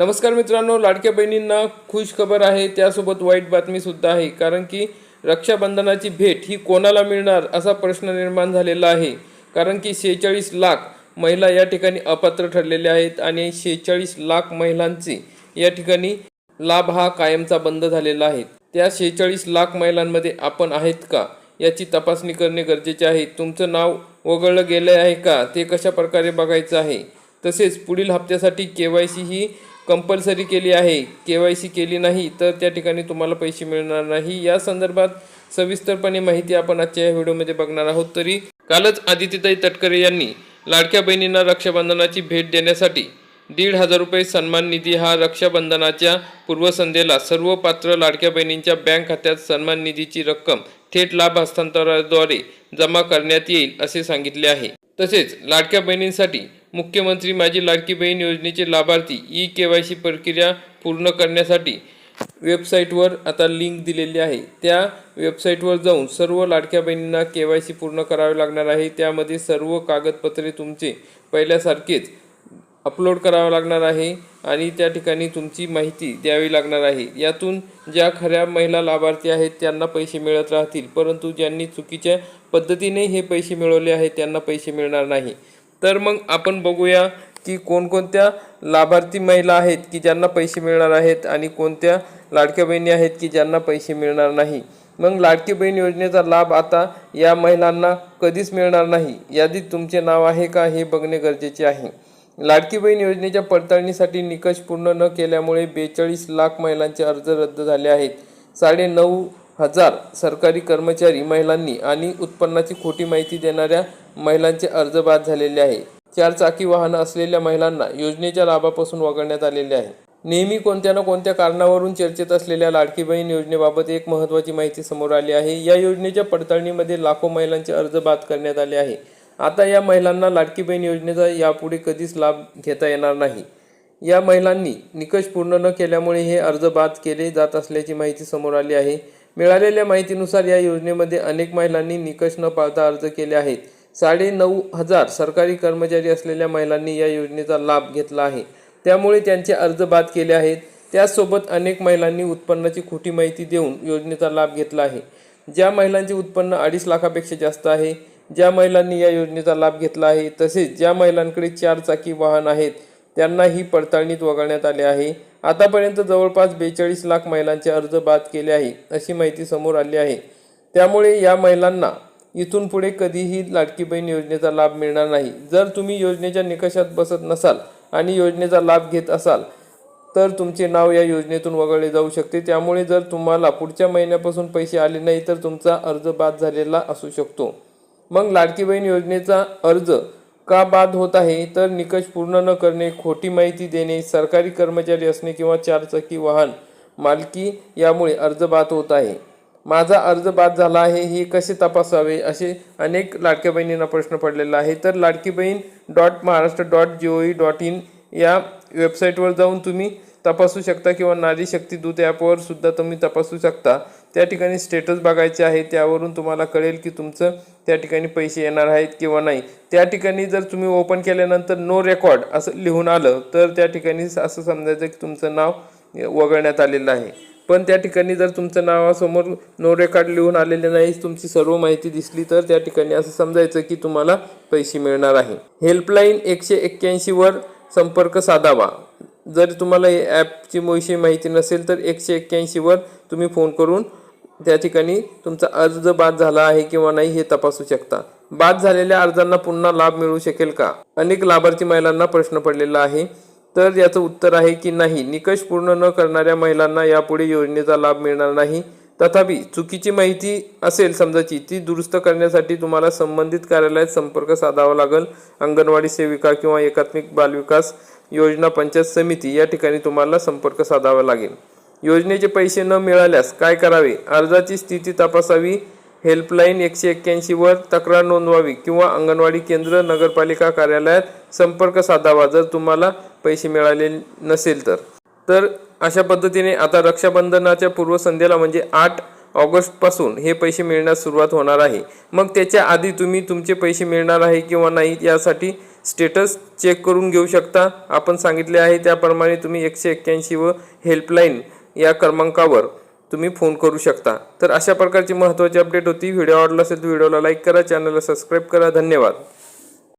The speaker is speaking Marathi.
नमस्कार मित्रांनो लाडक्या बहिणींना खुश खबर आहे. त्यासोबत वाईट बातमीसुद्धा आहे. कारण की रक्षाबंधनाची भेट ही कोणाला मिळणार असा प्रश्न निर्माण झालेला आहे. कारण की शेहेचाळीस लाख महिला या ठिकाणी अपात्र ठरलेल्या आहेत आणि शेहेचाळीस लाख महिलांचे या ठिकाणी लाभ हा कायमचा बंद झालेला आहे. त्या शेहेचाळीस लाख महिलांमध्ये आपण आहेत का? याची तपासणी करणे गरजेचे आहे. तुमचं नाव वगळलं गेलं आहे का? ते कशा प्रकारे बघायचं आहे? तसेच पुढील हप्त्यासाठी के वाय सी ही कंपल्सरी केली आहे के वाय सी केली नाही तर त्या ठिकाणी तुम्हाला पैसे मिळणार नाही. या संदर्भात सविस्तरपणे माहिती आपण आजच्या या व्हिडिओमध्ये बघणार आहोत. तरी कालच आदित्यताई तटकरे यांनी लाडक्या बहिणींना रक्षाबंधनाची भेट देण्यासाठी दीड हजार रुपये सन्मान निधी हा रक्षाबंधनाच्या पूर्वसंध्येला सर्व पात्र लाडक्या बहिणींच्या बँक खात्यात सन्मान निधीची रक्कम थेट लाभ हस्तांतराद्वारे जमा करण्यात येईल असे सांगितले आहे. तसेच लाडक्या बहिणींसाठी मुख्यमंत्री माझी लाडकी बहीण योजनेचे लाभार्थी ई के वाय सी प्रक्रिया पूर्ण करण्यासाठी वेबसाईटवर आता लिंक दिलेली आहे. त्या वेबसाईटवर जाऊन सर्व लाडक्या बहिणींना के वाय सी पूर्ण करावे लागणार आहे. त्यामध्ये सर्व कागदपत्रे तुमचे पहिल्यासारखेच अपलोड करावं लागणार आहे आणि त्या ठिकाणी तुमची माहिती द्यावी लागणार आहे. यातून ज्या खऱ्या महिला लाभार्थी आहेत त्यांना पैसे मिळत राहतील परंतु ज्यांनी चुकीच्या पद्धतीने हे पैसे मिळवले आहेत त्यांना पैसे मिळणार नाही. तर मग आपण बघूया की कोणकोणत्या लाभार्थी महिला आहेत की ज्यांना पैसे मिळणार आहेत आणि कोणत्या लाडक्या बहिणी आहेत की ज्यांना पैसे मिळणार नाही. मग लाडकी बहीण योजनेचा लाभ आता या महिलांना कधीच मिळणार नाही. यादीत तुमचे नाव आहे का हे बघणे गरजेचे आहे. लाडकी बहीण योजनेच्या पडताळणीसाठी निकष पूर्ण न केल्यामुळे बेचाळीस लाख महिलांचे अर्ज रद्द झाले आहेत. साडे नऊ हजार सरकारी कर्मचारी महिलांनी आणि उत्पन्नाची खोटी माहिती देणाऱ्या महिलांचे अर्ज बाद झालेले आहे. चार चाकी वाहनं असलेल्या महिलांना योजनेच्या लाभापासून वगळण्यात आलेले आहे. नेहमी कोणत्या ना कोणत्या कारणावरून चर्चेत असलेल्या लाडकी बहीण योजनेबाबत एक महत्त्वाची माहिती समोर आली आहे. या योजनेच्या पडताळणीमध्ये लाखो महिलांचे अर्ज बाद करण्यात आले आहे. आता या महिलांना लाडकी बहीण योजनेचा यापुढे कधीच लाभ घेता येणार नाही. या महिलांनी निकष पूर्ण न केल्यामुळे हे अर्ज बाद केले जात असल्याची माहिती समोर आली आहे. मिळालेल्या माहितीनुसार या योजनेमध्ये अनेक महिलांनी निकष न पाळता अर्ज केले आहेत. साडे नऊ हजार सरकारी कर्मचारी असलेल्या महिलांनी या योजनेचा लाभ घेतला आहे. त्यामुळे त्यांचे अर्ज बाद केले आहेत. त्याचसोबत अनेक महिलांनी उत्पन्नाची खोटी माहिती देऊन योजनेचा लाभ घेतला आहे. ज्या महिलांचे उत्पन्न अडीच लाखापेक्षा जास्त आहे ज्या महिलांनी या योजनेचा लाभ घेतला आहे तसेच ज्या महिलांकडे चार चाकी वाहन आहेत त्यांना ही पडताळणीत वगळण्यात आले आहे. आतापर्यंत जवळपास बेचाळीस लाख महिलांचे अर्ज बाद केले आहे अशी माहिती समोर आली आहे. त्यामुळे या महिलांना इथून पुढे कधीही लाडकी बहीण योजनेचा लाभ मिळणार नाही. जर तुम्ही योजनेच्या निकषात बसत नसाल आणि योजनेचा लाभ घेत असाल तर तुमचे नाव या योजनेतून वगळले जाऊ शकते. त्यामुळे जर तुम्हाला पुढच्या महिन्यापासून पैसे आले नाही तर तुमचा अर्ज बाद झालेला असू शकतो. मग लाडकी बहीण योजनेचा अर्ज का बाद होत आहे तर निकष पूर्ण न करणे खोटी माहिती देणे सरकारी कर्मचारी असणे किंवा चारचाकी वाहन मालकी यामुळे अर्ज बाद होत आहे. माझा अर्ज बाद झाला आहे हे कसे तपासावे? असे अनेक लाडक्या बहिणींना प्रश्न पडलेला आहे. तर Ladki Bahin dot Maharashtra dot G O dot in या वेबसाईटवर जाऊन तुम्ही तपासू शकता किंवा नारी शक्ती दूत ॲपवर सुद्धा तुम्ही तपासू शकता. त्या ठिकाणी स्टेटस बघायचे आहे त्यावरून तुम्हाला कळेल की तुमचं त्या ठिकाणी पैसे येणार आहेत किंवा नाही. त्या ठिकाणी जर तुम्ही ओपन केल्यानंतर नो रेकॉर्ड असं लिहून आलं तर त्या ठिकाणी असं समजायचं की तुमचं नाव वगळण्यात आलेलं आहे. पण त्या ठिकाणी जर तुमचं नावासमोर नो रेकॉर्ड लिहून आलेले नाही तुमची सर्व माहिती दिसली तर त्या ठिकाणी असं समजायचं की तुम्हाला पैसे मिळणार आहे. हेल्पलाईन एकशे एक्क्याऐंशीवर संपर्क साधावा. जर तुम्हाला ॲपची विषयी माहिती नसेल तर एकशे एक्क्याऐंशीवर तुम्ही फोन करून त्या ठिकाणी तुमचा अर्ज बाद झाला आहे किंवा नाही हे तपासू शकता. बाद झालेल्या अर्जांना पुन्हा लाभ मिळू शकेल का? अनेक लाभार्थी महिलांना प्रश्न पडलेला आहे. तर याचं उत्तर आहे की नाही. निकष पूर्ण न करणाऱ्या महिलांना यापुढे योजनेचा लाभ मिळणार नाही. तथापि चुकीची माहिती असेल समजाची ती दुरुस्त करण्यासाठी तुम्हाला संबंधित कार्यालयात संपर्क साधावा लागेल. अंगणवाडी सेविका किंवा एकात्मिक बालविकास योजना पंचायत समिती या ठिकाणी तुम्हाला संपर्क साधावा लागेल. योजनेचे पैसे न मिळाल्यास काय करावे? अर्जाची स्थिती तपासावी. हेल्पलाईन एकशे एक्क्याऐंशीवर तक्रार नोंदवावी किंवा अंगणवाडी केंद्र नगरपालिका कार्यालयात संपर्क साधावा जर तुम्हाला पैसे मिळाले नसेल तर. तर अशा पद्धतीने आता रक्षाबंधनाच्या पूर्वसंध्येला म्हणजे आठ ऑगस्टपासून हे पैसे मिळण्यास सुरुवात होणार आहे. मग त्याच्या आधी तुम्ही तुमचे पैसे मिळणार आहे किंवा नाही यासाठी स्टेटस चेक करून घेऊ शकता. आपण सांगितले आहे त्याप्रमाणे तुम्ही एकशे एक्क्याऐंशी व हेल्पलाईन या क्रमांकावर तुम्ही फोन करू शकता. तर अशा प्रकारची महत्त्वाची अपडेट होती. व्हिडिओ आवडला असेल तर व्हिडिओला लाईक करा चॅनलला सबस्क्राईब करा. धन्यवाद.